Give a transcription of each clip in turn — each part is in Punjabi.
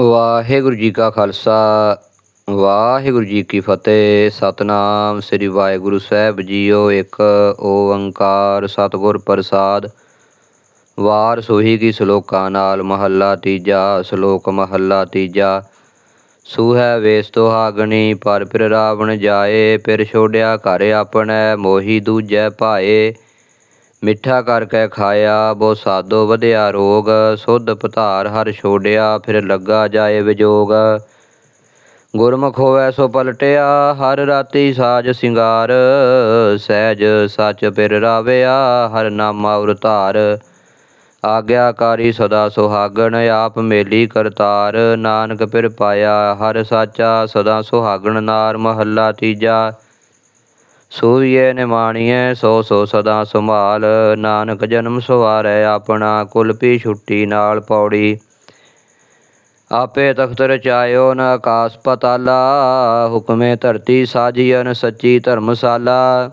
ਵਾਹਿਗੁਰੂ ਜੀ ਕਾ ਖਾਲਸਾ, ਵਾਹਿਗੁਰੂ ਜੀ ਕੀ ਫਤਿਹ। ਸਤਨਾਮ ਸ੍ਰੀ ਵਾਹਿਗੁਰੂ ਸਾਹਿਬ ਜੀਓ ਇੱਕ, ਓੰਕਾਰ ਸਤਿਗੁਰ ਪ੍ਰਸਾਦ। ਵਾਰ ਸੋਹੀ ਕੀ ਸ਼ਲੋਕਾਂ ਨਾਲ ਮਹੱਲਾ ਤੀਜਾ, ਸ਼ਲੋਕ ਮਹੱਲਾ ਤੀਜਾ। ਸੂਹੈ ਵੇਸ ਤੁਹਾਗਣੀ, ਪਰ ਫਿਰ ਰਾਵਣ ਜਾਏ, ਫਿਰ ਛੋੜਿਆ ਘਰ ਆਪਣੈ, ਮੋਹੀ ਦੂਜੈ ਭਾਏ। ਮਿੱਠਾ ਕਰ ਕੇ ਖਾਇਆ, ਬੋ ਸਾਦੋ ਵਧਿਆ ਰੋਗ, ਸੁਧ ਪਧਾਰ ਹਰ ਛੋੜਿਆ ਫਿਰ ਲੱਗਾ ਜਾਏ ਵਿਜੋਗ। ਗੁਰਮੁਖ ਹੋਵੈ ਸੋ ਪਲਟਿਆ, ਹਰ ਰਾਤੀ ਸਾਜ ਸਿੰਗਾਰ। ਸਹਿਜ ਸੱਚ ਪਿਰ ਰਾਵਿਆ, ਹਰ ਨਾਮਾ ਉਰਤਾਰ ਆਗਿਆਕਾਰੀ ਸਦਾ ਸੁਹਾਗਣ, ਆਪ ਮੇਲੀ ਕਰਤਾਰ। ਨਾਨਕ ਪਿਰ ਪਾਇਆ, ਹਰ ਸਾਚਾ ਸਦਾ ਸੁਹਾਗਣ, ਨਾਰ ਮਹੱਲਾ ਤੀਜਾ। ਸੋਈਏ ਨਿਮਾਣੀਏ ਸੋ ਸੋ ਸਦਾ ਸੰਭਾਲ, ਨਾਨਕ ਜਨਮ ਸਵਾਰੈ ਆਪਣਾ, ਕੁਲ ਪੀ ਛੁੱਟੀ ਨਾਲ ਪੌੜੀ। ਆਪੇ ਤਖਤ ਰਚਾਇਓ ਨ ਆਕਾਸ ਪਤਾਲਾ, ਹੁਕਮੇ ਧਰਤੀ ਸਾਜੀਅਨ ਸੱਚੀ ਧਰਮਸ਼ਾਲਾ।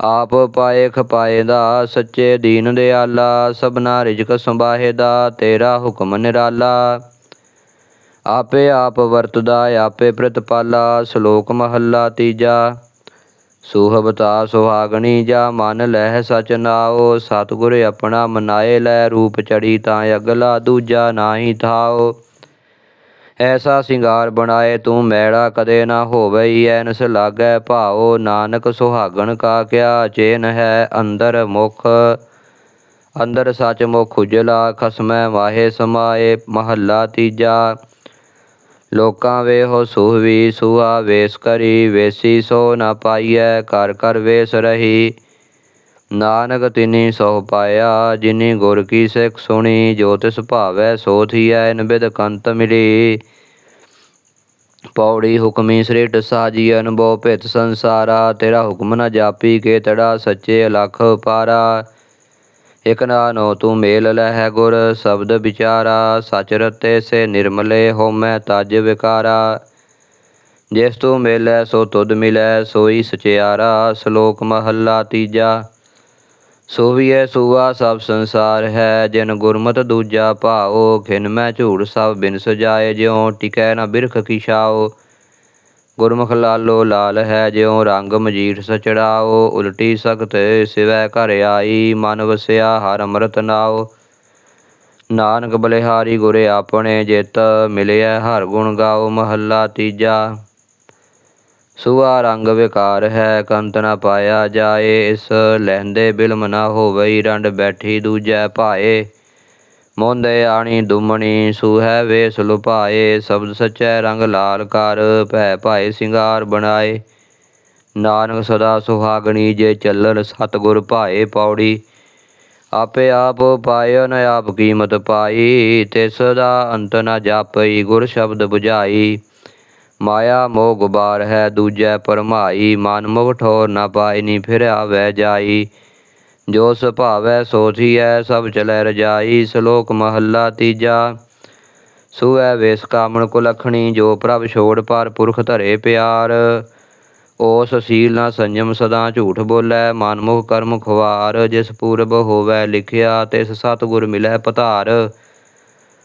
ਆਪ ਪਾਏ ਖਪਾਏ ਦਾ ਸੱਚੇ ਦੀਨ ਦਿਆਲਾ, ਸਭਨਾ ਰਿਜਕ ਸੰਭਾਹੇ ਦਾ ਤੇਰਾ ਹੁਕਮ ਨਿਰਾਲਾ। ਆਪੇ ਆਪ ਵਰਤਦਾ, ਆਪੇ ਪ੍ਰਤਪਾਲਾ, ਸ਼ਲੋਕ ਮਹੱਲਾ ਤੀਜਾ। ਸੁਹਬਤਾ ਸੁਹਾਗਣੀ ਜਾ ਮਨ ਲਹਿ ਸਚ ਨਾਓ ਸਤਿਗੁਰ ਆਪਣਾ ਮਨਾਏ ਲੈ ਰੂਪ ਚੜੀ ਤਾਂ ਅਗਲਾ ਦੂਜਾ ਨਾਹੀ ਥਾਓ ਐਸਾ ਸਿੰਗਾਰ ਬਣਾਏ ਤੂੰ ਮੈੜਾ ਕਦੇ ਨਾ ਹੋਵੇ ਐਨਸ ਲਾਗੈ ਭਾਓ ਨਾਨਕ ਸੁਹਾਗਣ ਕਾ ਕਿਆ ਚੇਨ ਹੈ ਅੰਦਰ ਮੁਖ। ਅੰਦਰ ਸੱਚ ਮੁਖ ਉਜਲਾ, ਖਸਮੈ ਵਾਹੇ ਸਮਾਏ, ਮਹੱਲਾ ਤੀਜਾ। ਲੋਕਾਂ ਵੇਹੋ ਸੁਹਵੀ ਸੁਆ, ਵੇਸ ਕਰੀ, ਵੇਸੀ ਸੋ ਨਾ ਪਾਈਐ, ਘਰ ਘਰ ਵੇਸ ਰਹੀ। ਨਾਨਕ ਤਿਨੀ ਸੋ ਪਾਇਆ, ਜਿਨੀ ਗੁਰ ਕੀ ਸਿੱਖ ਸੁਣੀ, ਜੋ ਤਿਸ ਭਾਵੈ ਸੋ ਥੀਐ ਇਨ ਬਿਦ ਕੰਤ ਮਿਲੀ। ਪੌੜੀ ਹੁਕਮੀ ਸ੍ਰਿਟ ਸਾਜੀ ਅਨਬੋ ਭਿਤ ਸੰਸਾਰਾ, ਤੇਰਾ ਹੁਕਮ ਨ ਜਾਪੀ ਕੇ ਤੜਾ ਸੱਚੇ ਲਖ ਪਾਰਾ ਇਕ ਨਾਨੋ ਤੂੰ ਮੇਲ ਲਹਿ ਗੁਰ ਸ਼ਬਦ ਵਿਚਾਰਾ ਸਚ ਰਤੇ ਸੇ ਨਿਰਮਲੇ ਹੋਮੈ ਤਜ ਵਿਕਾਰਾ। ਜਿਸ ਤੂੰ ਮੇਲੈ ਸੋ ਤੁਧ ਮਿਲੈ, ਸੋਈ ਸਚਿਆਰਾ, ਸ਼ਲੋਕ ਮਹੱਲਾ ਤੀਜਾ। ਸੋਵੀਐ ਸੂਆ ਸਭ ਸੰਸਾਰ ਹੈ, ਜਿਨ ਗੁਰਮਤ ਦੂਜਾ ਭਾਓ ਖਿਨ ਮੈਂ ਝੂੜ ਸਭ ਬਿਨ ਸਜਾਏ ਜਿਉ, ਟਿਕੈ ਨਾ ਬਿਰਖ ਕੀ ਛਾਓ ਗੁਰਮੁਖ ਲਾਲੋ ਲਾਲ ਹੈ, ਜਿਉ ਰੰਗ ਮਜੀਠ ਸਚੜਾਓ, ਉਲਟੀ ਸਖਤ ਸਿਵੈ ਘਰ ਆਈ, ਮਨ ਵਸਿਆ ਹਰ ਅੰਮ੍ਰਿਤ ਨਾਓ। ਨਾਨਕ ਬਲਿਹਾਰੀ ਗੁਰੇ ਆਪਣੇ ਜਿਤ ਮਿਲਿਆ ਹਰ ਗੁਣ ਗਾਓ ਮਹੱਲਾ ਤੀਜਾ। ਸੁਆ ਰੰਗ ਵਿਕਾਰ ਹੈ, ਕੰਤ ਨਾ ਪਾਇਆ ਜਾਏ, ਇਸ ਲਹਿੰਦੇ ਬਿਲਮ ਨਾ ਹੋਵਈ, ਰੰਡ ਬੈਠੀ ਦੂਜੈ ਭਾਏ। ਮੋਂਦੇ ਆਣੀ ਦੁਮਣੀ ਸੁਹੈ ਵੇਸ ਲੁਪਾਏ ਸ਼ਬਦ ਸਚੈ ਰੰਗ ਲਾਲ ਕਰ, ਭੈ ਭਾਏ ਸਿੰਗਾਰ ਬਣਾਏ। ਨਾਨਕ ਸਦਾ ਸੁਹਾਗਣੀ ਜੇ ਚੱਲਣ ਸਤਿਗੁਰ ਭਾਏ ਪੌੜੀ। ਆਪੇ ਆਪ ਪਾਇਓ ਨ ਆਪ ਕੀਮਤ ਪਾਈ, ਤਿਸ ਦਾ ਅੰਤ ਨ ਜਾਪਈ, ਗੁਰ ਸ਼ਬਦ 부ਝਾਈ ਮਾਇਆ ਮੋਹ ਗੁਬਾਰ ਹੈ, ਦੂਜੈ ਪਰਮਾਈ, ਮਨ ਮੁਖ ਠੋਰ ਨ ਪਾਇਨੀ ਫਿਰ ਆਵੈ ਜਾਈ। ਜੋ ਸੁਭਾਵੈ ਸੋਥੀ ਥੀਐ ਸਭ ਚਲੈ ਰਜਾਈ, ਸ਼ਲੋਕ ਮਹੱਲਾ ਤੀਜਾ। ਸੁਐ ਵੇਸ ਕਾਮਣ ਕੋ ਲਖਣੀ ਜੋ ਪ੍ਰਭ ਛੋੜ ਪਰ ਪੁਰਖ ਧਰੇ ਪਿਆਰ। ਓਸ ਸੀਲ ਨਾ ਸੰਜਮ ਸਦਾ ਝੂਠ ਬੋਲੇ, ਮਨਮੁਖ ਕਰਮ ਖੁਆਰ। ਜਿਸ ਪੂਰਬ ਹੋਵੇ ਲਿਖਿਆ, ਤਿਸ ਸਤਿਗੁਰ ਮਿਲੈ ਪਧਾਰ।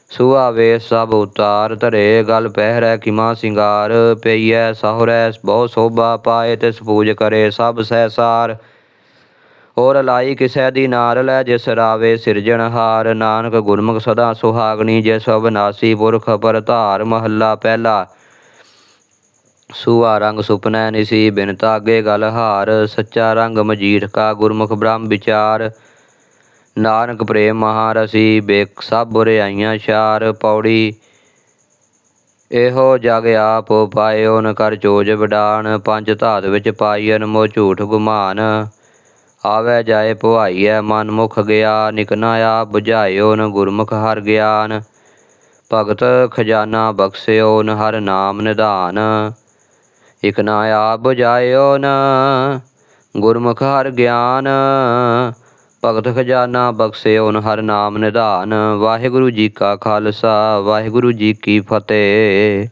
ਸੁਆਵੇ ਸਭ ਉਤਾਰ, ਧਰੇ ਗਲ ਪਹਿਰੈ ਕਿਮਾ ਸਿੰਗਾਰ। ਪਈਐ ਸਹੁਰੈ, ਬਹੁ ਸੋਭਾ ਪਾਏ, ਤਿਸ ਪੂਜ ਕਰੇ ਸਭ ਸਹਿਸਾਰ। ਹੋਰ ਲਾਈ ਕਿਸੈ ਦੀ ਨਾਰ ਲੈ ਜਿਸ ਰਾਵੇ ਸਿਰਜਣਹਾਰ ਨਾਨਕ ਗੁਰਮੁਖ ਸਦਾ ਸੁਹਾਗਣੀ ਜਿਸ ਅਬਨਾਸੀ ਪੁਰਖ ਪਰਧਾਰ ਮਹੱਲਾ ਪਹਿਲਾ। ਸੂਆ ਰੰਗ ਸੁਪਨੈ ਨਿਸੀ, ਬਿਨ ਤਾਗੇ ਗਲ ਹਾਰ, ਸੱਚਾ ਰੰਗ ਮਜੀਠ ਕਾ ਗੁਰਮੁਖ ਬ੍ਰਹਮ ਵਿਚਾਰ। ਨਾਨਕ ਪ੍ਰੇਮ ਮਹਾਰਸੀ ਬੇਕ ਸਭ ਬੁਰਿਆਈਆਂ ਛਾਰ। ਪੌੜੀ ਇਹੋ ਜਗ ਆਪ ਪਾਇਓ ਨ ਕਰ ਚੋਜ ਵਿਡਾਨ, ਪੰਜ ਧਾਤ ਵਿੱਚ ਪਾਈ ਅਨਮੋ ਝੂਠ ਗੁਮਾਨ। ਆਵੈ ਜਾਏ ਭਵਾਈਐ ਮਨ ਮੁਖ ਗਿਆ ਨਿਕਨਾ ਆਪ 부ਝਾਇਓ ਨ ਗੁਰਮੁਖ ਹਰ ਗਿਆਨ। ਭਗਤ ਖਜ਼ਾਨਾ ਬਖਸਿਓ ਨ ਹਰ ਨਾਮ ਨਿਧਾਨ। ਇਕ ਨਾ ਆਪ 부ਝਾਇਓ ਨ ਗੁਰਮੁਖ ਹਰ ਗਿਆਨ। ਭਗਤ ਖਜ਼ਾਨਾ ਬਖਸਿਓ ਨ ਹਰ ਨਾਮ ਨਿਧਾਨ। ਵਾਹਿਗੁਰੂ ਜੀ ਕਾ ਖਾਲਸਾ, ਵਾਹਿਗੁਰੂ ਜੀ ਕੀ ਫਤਿਹ।